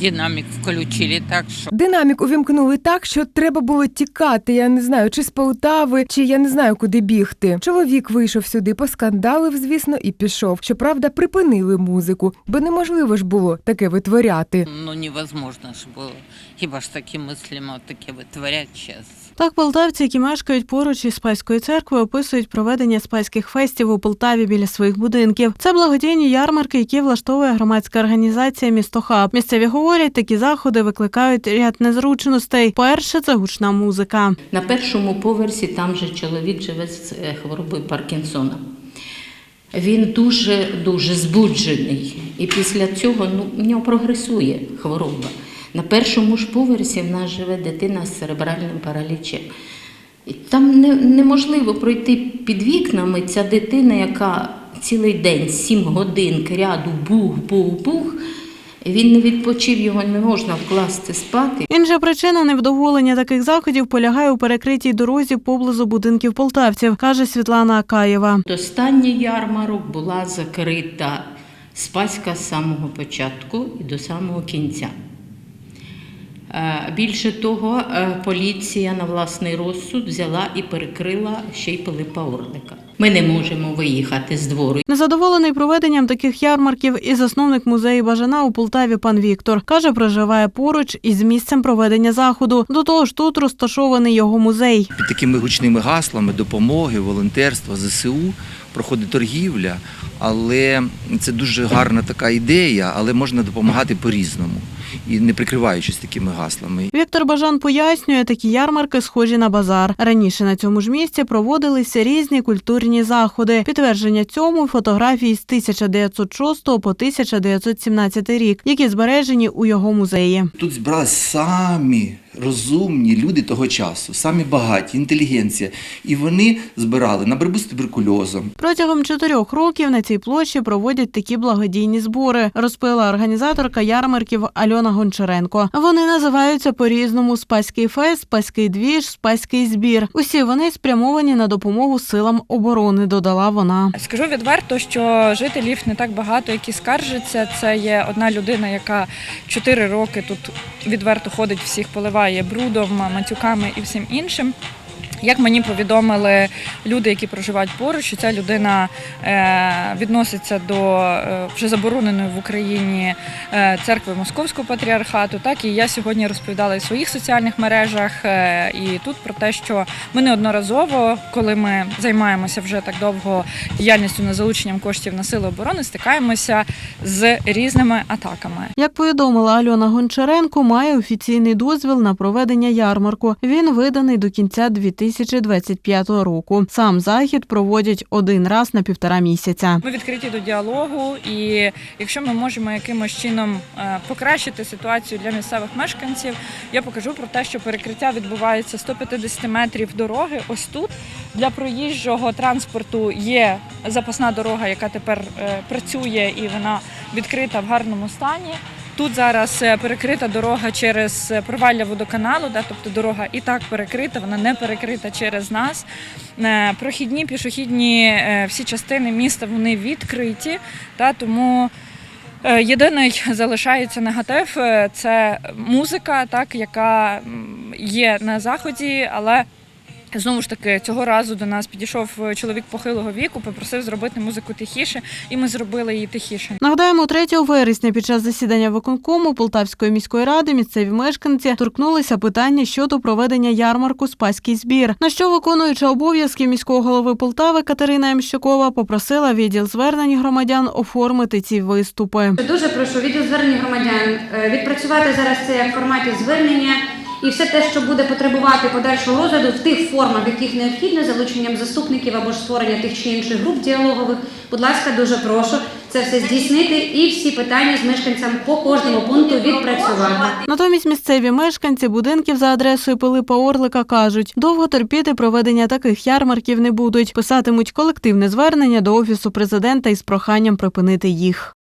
динамик включили так, что Динамік увімкнули так, що треба було тікати. Я не знаю, чи з Полтави, чи я не знаю, куди бігти. Чоловік вийшов сюди, поскандалив, звісно, і пішов. Щоправда, припинили музику, бо неможливо ж було таке витворяти. ну, невозможно же было. Хіба ж такі мыслями вот таке витворять сейчас. Так, полтавці, які мешкають поруч із Спаською церквою, описують проведення спайських фестів у Полтаві біля своїх будинків. Це благодійні ярмарки, які влаштовує громадська організація Місто Хаб. Місцеві говорять, такі заходи викликають ряд незручностей. Перше це гучна музика. На першому поверсі там же чоловік живе з е, хворобою Паркінсона. Він дуже дуже збуджений, і після цього ну, в нього прогресує хвороба. На першому ж поверсі в нас живе дитина з церебральним паралічем. І там не, неможливо пройти під вікнами ця дитина, яка цілий день, сім годин кряду бух-бух-бух. Він не відпочив, його не можна вкласти спати. Інша причина невдоволення таких заходів полягає у перекритій дорозі поблизу будинків полтавців, каже Світлана Акаєва. Останній ярмарок була закрита Спаська з самого початку і до самого кінця. Е, Більше того, е, поліція на власний розсуд взяла і перекрила ще й Пилипа Орлика. Ми не можемо виїхати з двору. Незадоволений проведенням таких ярмарків і засновник музею Бажана у Полтаві пан Віктор каже, проживає поруч із місцем проведення заходу. До того ж, тут розташований його музей. Під такими гучними гаслами допомоги, волонтерства, ЗСУ проходить торгівля, але це дуже гарна така ідея, але можна допомагати по-різному і не прикриваючись такими гаслами. Віктор Бажан пояснює, такі ярмарки схожі на базар. Раніше на цьому ж місці проводилися різні культурні заходи. Підтвердження цьому фотографії з 1906 по 1917 рік, які збережені у його музеї. Тут збирались самі розумні люди того часу, самі багаті, інтелігенція. І вони збирали на боротьбу з туберкульозом, Протягом чотирьох років на цій площі проводять такі благодійні збори, розповіла організаторка ярмарків Альона Гончаренко. Вони називаються по-різному Спаський фест, Спаський двіж, Спаський збір. Усі вони спрямовані на допомогу силам оборони. Додала вона. Скажу відверто, що жителів не так багато, які скаржаться. Це є одна людина, яка чотири роки тут відверто ходить, всіх поливає брудом, матюками і всім іншим. Як мені повідомили люди, які проживають поруч, що ця людина е, відноситься до е, вже забороненої в Україні е, церкви Московського патріархату, так і я сьогодні розповідала і в своїх соціальних мережах і тут про те, що ми неодноразово, коли ми займаємося вже так довго діяльністю на залученням коштів на сили оборони, стикаємося з різними атаками. Як повідомила Альона Гончаренко, має офіційний дозвіл на проведення ярмарку. Він виданий до кінця 2025 року. Сам захід проводять один раз на півтора місяця. Ми відкриті до діалогу, і якщо ми можемо якимось чином е, покращити ситуацію для місцевих мешканців, я покажу про те, що перекриття відбувається 150 метрів дороги. Ось тут для проїжджого транспорту є запасна дорога, яка тепер е, працює і вона відкрита в гарному стані. Тут зараз е, перекрита дорога через е, провалля водоканалу, да, тобто дорога і так перекрита, вона не перекрита через нас. Е, Прохідні, пішохідні всі частини міста вони відкриті, та, тому єдиний залишається негатив це музика, так, яка є на заході, але. Знову ж таки, цього разу до нас підійшов е, чоловік похилого віку, попросив зробити музику тихіше, і ми зробили її тихіше. Нагадаємо, 3 вересня під час засідання виконкому Полтавської міської ради місцеві мешканці торкнулися питання щодо проведення ярмарку Спаський збір. На що виконуюча обов'язки міського голови Полтави Катерина Ямщикова попросила відділ звернень громадян оформити ці виступи. Дуже прошу відділ звернення громадян е, відпрацювати зараз це як в форматі звернення і все те, що буде потребувати подальшого розгляду в тих формах, в яких необхідно, залученням заступників або ж створення тих чи інших груп діалогових. Будь ласка, дуже прошу це все здійснити і всі питання з мешканцям по кожному пункту відпрацювати. Натомість місцеві мешканці будинків за адресою Пилипа Орлика кажуть, довго терпіти проведення таких ярмарків не будуть. Писатимуть колективне звернення до офісу президента із проханням припинити їх.